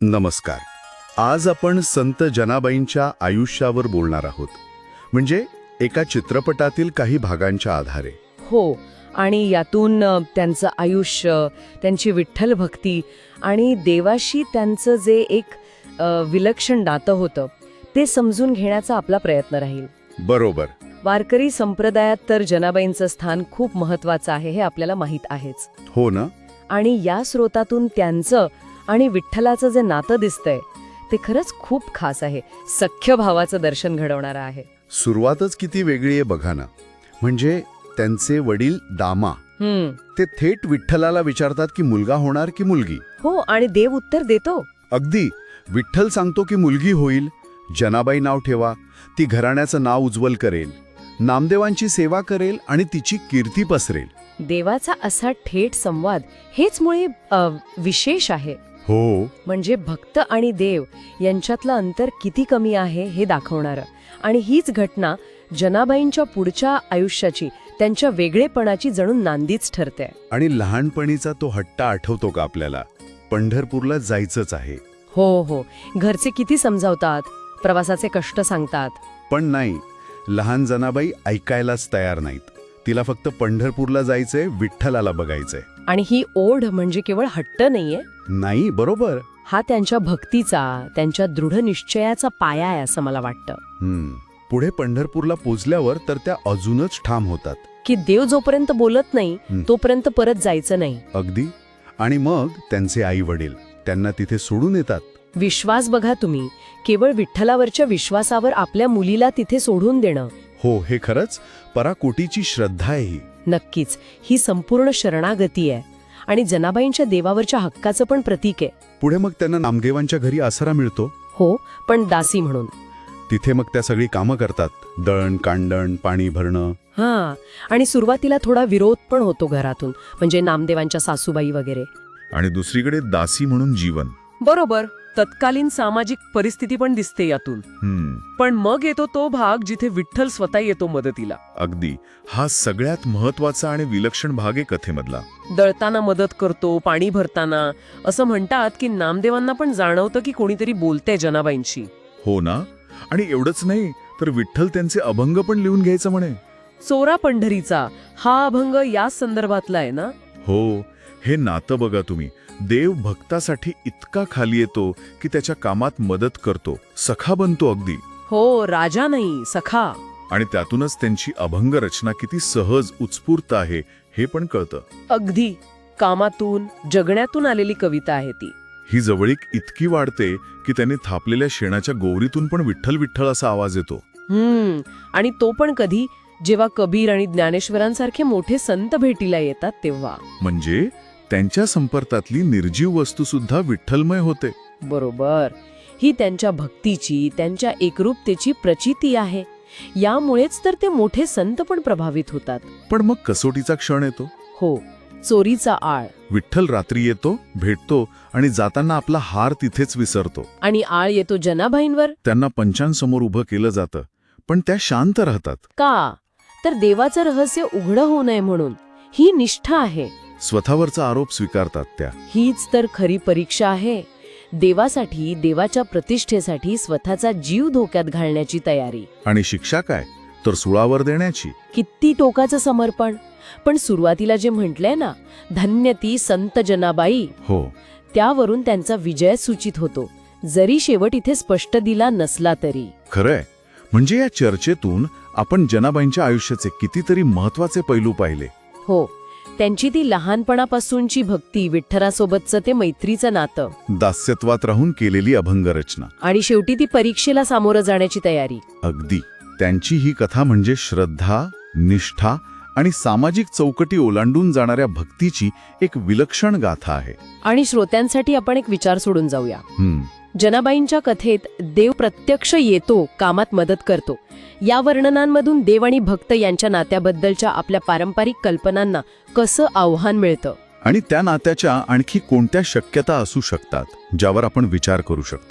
नमस्कार. आज आपण संत जनाबाईंच्या आयुष्यावर बोलणार आहोत. म्हणजे एका चित्रपटातील काही भागांच्या आधारे. हो आणि यातून त्यांचं आयुष्य त्यांची विठ्ठल भक्ती आणि देवाशी त्यांचं जे एक विलक्षण नातं होतं ते समजून घेण्याचा आपला प्रयत्न राहील. बरोबर. वारकरी संप्रदायात तर जनाबाईंचं स्थान खूप महत्वाचं आहे हे आपल्याला माहीत आहेच. हो ना. आणि या स्रोतातून त्यांचं आणि विठ्ठलाचं जे नातं दिसतंय ते खरंच खूप खास आहे. सख्य भावाचं दर्शन घडवणारं आहे. सुरुवातच किती वेगळी आहे बघा ना. म्हणजे त्यांचे वडील दामा ते थेट विठ्ठलाला विचारतात की मुलगा होणार की मुलगी? हो आणि देव उत्तर देतो. अगदी. विठ्ठल सांगतो की मुलगी होईल. जनाबाई नाव ठेवा. ती घराण्याचं नाव उज्ज्वल करेल. नामदेवांची सेवा करेल आणि तिची कीर्ती पसरेल. देवाचा असा थेट संवाद हेच मुळे विशेष आहे. हो. म्हणजे भक्त आणि देव यांच्यातलं अंतर किती कमी आहे हे दाखवणारं. आणि हीच घटना जनाबाईंच्या पुढच्या आयुष्याची त्यांच्या वेगळेपणाची जणू नांदीच ठरते. आणि लहानपणीचा तो हट्टा आठवतो का आपल्याला? पंढरपूरला जायचंच आहे. हो हो. घरचे किती समजावतात? प्रवासाचे कष्ट सांगतात. पण नाही. लहान जनाबाई ऐकायलाच तयार नाहीत. तिला फक्त पंढरपूरला जायचंय विठ्ठलाला बघायचंय. आणि ही ओढ म्हणजे केवळ हट्ट नाहीये? नाही बरोबर. हा त्यांच्या भक्तीचा त्यांच्या दृढ निश्चयाचा पाया आहे असं मला वाटतं. हम्म. पुढे पंढरपूरला पोचल्यावर तर त्या अजूनच ठाम होतात. की देव जोपर्यंत बोलत नाही. तोपर्यंत परत जायचं नाही. अगदी. आणि मग त्यांचे आई वडील त्यांना तिथे सोडून येतात. विश्वास बघा तुम्ही. केवळ विठ्ठलावरच्या विश्वासावर आपल्या मुलीला तिथे सोडून देणं. हो हे खरंच पराकोटीची श्रद्धा आहे ही. नक्कीच. ही संपूर्ण शरणागती आहे. आणि जनाबाईंच्या देवावरच्या हक्काचं पण प्रतीक आहे. पुढे मग त्यांना नामदेवांच्या घरी आसरा मिळतो? हो पण दासी म्हणून. तिथे मग त्या सगळी कामं करतात. दळण कांडण पाणी भरणं. हा आणि सुरुवातीला थोडा विरोध पण होतो घरातून म्हणजे नामदेवांच्या सासूबाई वगैरे. आणि दुसरीकडे दासी म्हणून जीवन. बरोबर. तत्कालीन सामाजिक परिस्थिती पण दिसते यातून. पण मग येतो तो भाग जिथे विठ्ठल स्वतः येतो मदतीला. अगदी. हा सगळ्यात महत्त्वाचा आणि विलक्षण भाग आहे कथेमधला. दळताना मदत करतो पाणी भरताना. असं म्हणतात की नामदेवांना पण जाणवतं की कोणीतरी बोलतंय जनाबाईंशी. हो ना? आणि एवढंच नाही तर विठ्ठल त्यांचे अभंग पण लिहून घ्यायचं म्हणे. चोरा पंढरीचा. हा अभंग याच संदर्भातला आहे ना? हो. हे नातं बघा तुम्ही. देव भक्तासाठी इतका खाली येतो की त्याच्या कामात मदत करतो. सखा बनतो अगदी. हो राजा नाही सखा. आणि त्यातूनच त्यांची अभंग रचना किती सहज उत्स्फूर्त आहे हे पण कळतं. अगदी. कामातून जगण्यातून आलेली कविता आहे ती. ही जवळीक इतकी वाढते की त्यांनी थापलेल्या शेणाच्या गोवरीतून पण विठ्ठल विठ्ठल असा आवाज येतो. हम्म. आणि तो पण कधी जेव्हा कबीर आणि ज्ञानेश्वरांसारखे मोठे संत भेटीला येतात तेव्हा. म्हणजे? त्यांच्या संपर्कातली निर्जीव वस्तू सुद्धा विठ्ठलमय होते. बरोबर. ही त्यांच्या भक्तीची त्यांच्या एकरूपतेची प्रचिती आहे. यामुळेच तर ते मोठे संत पण प्रभावित होतात. पण मग कसोटीचा क्षण येतो? हो चोरीचा आळ. विठ्ठल रात्री येतो भेटतो आणि जाताना आपला हार तिथेच विसरतो. आणि आळ येतो जनाबाईंवर? त्यांना पंचांसमोर उभं केलं जातं पण त्या शांत राहतात. का? तर देवाचं रहस्य उघडं होऊ नये म्हणून. ही निष्ठा आहे. स्वतःवरचा आरोप स्वीकारतात त्या. हीच तर खरी परीक्षा आहे. देवासाठी देवाच्या प्रतिष्ठेसाठी स्वतःचा जीव धोक्यात घालण्याची तयारी. आणि शिक्षा काय? तर सुळावर देण्याची. किती टोकाचं समर्पण. पण सुरुवातीला जे म्हटलंय ना धन्य ती संत जनाबाई हो. त्यावरून त्यांचा विजय सूचित होतो. जरी शेवट इथे स्पष्ट दिला नसला तरी. खरंय. म्हणजे या चर्चेतून आपण जनाबाईंच्या आयुष्याचे कितीतरी महत्त्वाचे पैलू पाहिले. हो. त्यांची ती लहानपणापासूनची भक्ती विठ्ठलासोबतचं ते मैत्रीचं नातं. दास्यत्वात राहून केलेली अभंग रचना आणि शेवटी ती परीक्षेला सामोरं जाण्याची तयारी. अगदी. त्यांची ही कथा म्हणजे श्रद्धा निष्ठा आणि सामाजिक चौकटी ओलांडून जाणाऱ्या भक्तीची एक विलक्षण गाथा आहे. आणि श्रोत्यांसाठी आपण एक विचार सोडून जाऊया. हम्म. जनाबाईंच्या कथेत देव प्रत्यक्ष येतो कामात मदत करतो. या वर्णनांमधून देव आणि भक्त यांच्या नात्याबद्दलच्या आपल्या पारंपरिक कल्पनांना कसं आव्हान मिळतं? आणि त्या नात्याच्या आणखी कोणत्या शक्यता असू शकतात ज्यावर आपण विचार करू शकतो?